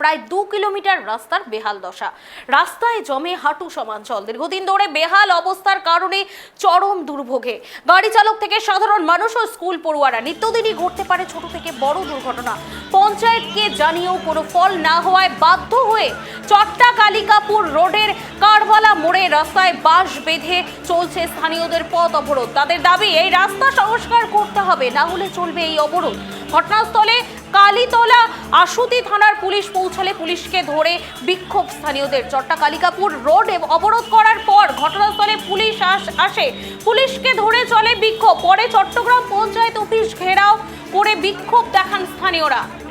প্রায় দু কিলোমিটার রাস্তার বেহাল দশা। রাস্তায় জমে হাঁটু সমান জল দীর্ঘদিন ধরে বেহাল অবস্থার কারণে চরম দুর্ভোগে। গাড়ি চালক থেকে সাধারণ মানুষ ও স্কুল পড়ুয়ারা নিত্যদিনই ঘটতে পারে ছোট থেকে বড় দুর্ঘটনা। পঞ্চায়েতকে জানিয়েও কোনো ফল না হওয়ায় বাধ্য হয়ে চট্টা কালিকাপুর রোডের কারবালা মোড়ে রাস্তায় বাঁশ বেঁধে চলছে স্থানীয়দের পথ অবরোধ। তাদের দাবি, এই রাস্তা সংস্কার করতে হবে, না হলে চলবে এই অবরোধ। ঘটনাস্থলে কালীতলা আশুতি থানার পুলিশ পৌঁছালে পুলিশকে ধরে বিক্ষোভ স্থানীয়দের। চট্টা কালিকাপুর রোড অবরোধ করার পর ঘটনাস্থলে পুলিশ আস- আসে। পুলিশকে ধরে চলে বিক্ষোভ। পরে চট্টগ্রাম পঞ্চায়েত অফিস ঘেরাও করে বিক্ষোভ দেখান স্থানীয়রা।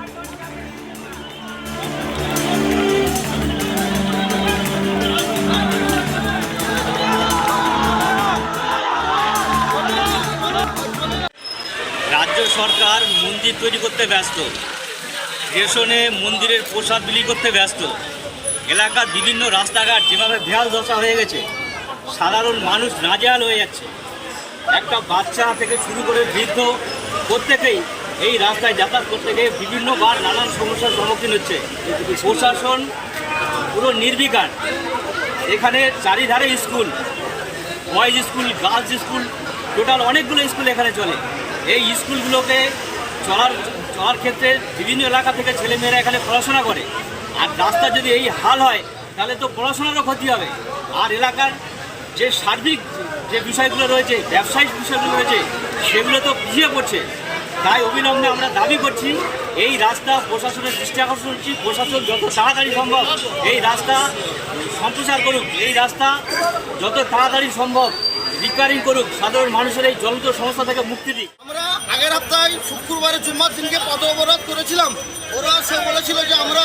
সরকার মন্দির তৈরি করতে ব্যস্ত। রেশনে মন্দিরের প্রসাদ বিলি করতে ব্যস্ত। এলাকার বিভিন্ন রাস্তাঘাট যেভাবে বেহাল দশা হয়ে গেছে, সাধারণ মানুষ নাজেহাল হয়ে যাচ্ছে। একটা বাচ্চা থেকে শুরু করে বৃদ্ধ প্রত্যেকেই এই রাস্তায় যাতায়াত করতে গিয়ে বিভিন্নবার নানান সমস্যার সম্মুখীন হচ্ছে। প্রশাসন পুরো নির্বিকার। এখানে চারিধারে school, boys school, girls school, total অনেকগুলো স্কুল এখানে চলে। এই স্কুলগুলোকে চলার চলার ক্ষেত্রে বিভিন্ন এলাকা থেকে ছেলেমেয়েরা এখানে পড়াশোনা করে। আর রাস্তা যদি এই হাল হয়, তাহলে তো পড়াশোনারও ক্ষতি হবে। আর এলাকার যে সার্বিক যে বিষয়গুলো রয়েছে, ব্যবসায়িক বিষয়গুলো রয়েছে, সেগুলো তো পিছিয়ে পড়ছে। তাই অবিলম্বে আমরা দাবি করছি, এই রাস্তা প্রশাসনের দৃষ্টি আকর্ষণ করছি। প্রশাসন যত তাড়াতাড়ি সম্ভব এই রাস্তা সম্প্রচার করুক। এই রাস্তা যত তাড়াতাড়ি সম্ভব রিপেয়ারিং করুক সাধারণ মানুষের এই জ্বলন্ত সমস্যা থেকে মুক্তি দিক। আমরা আগের হপ্তাহে শুক্রবারে জুম্মার দিনকে পথ অবরোধ করেছিলাম। ওরা সে বলেছিল যে আমরা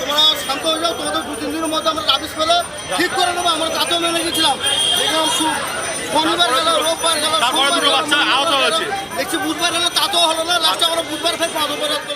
তোমরা শান্ত হয়ে যাও তোমাদের দু তিন দিনের মধ্যে আমরা রাবিশ পেলে ঠিক করে নেব। আমরা তাতেও মেনে গেছিলাম। দেখলাম শনিবার গেল রোববার গেল তারপরে সোমবার দুটো গেল, বাচ্চা মঙ্গলবার আহত গেল। হয়েছে। দেখছি বুধবার হলো তাতেও হলো না লাস্টে আমরা বুধবার ফের পথ অবরোধ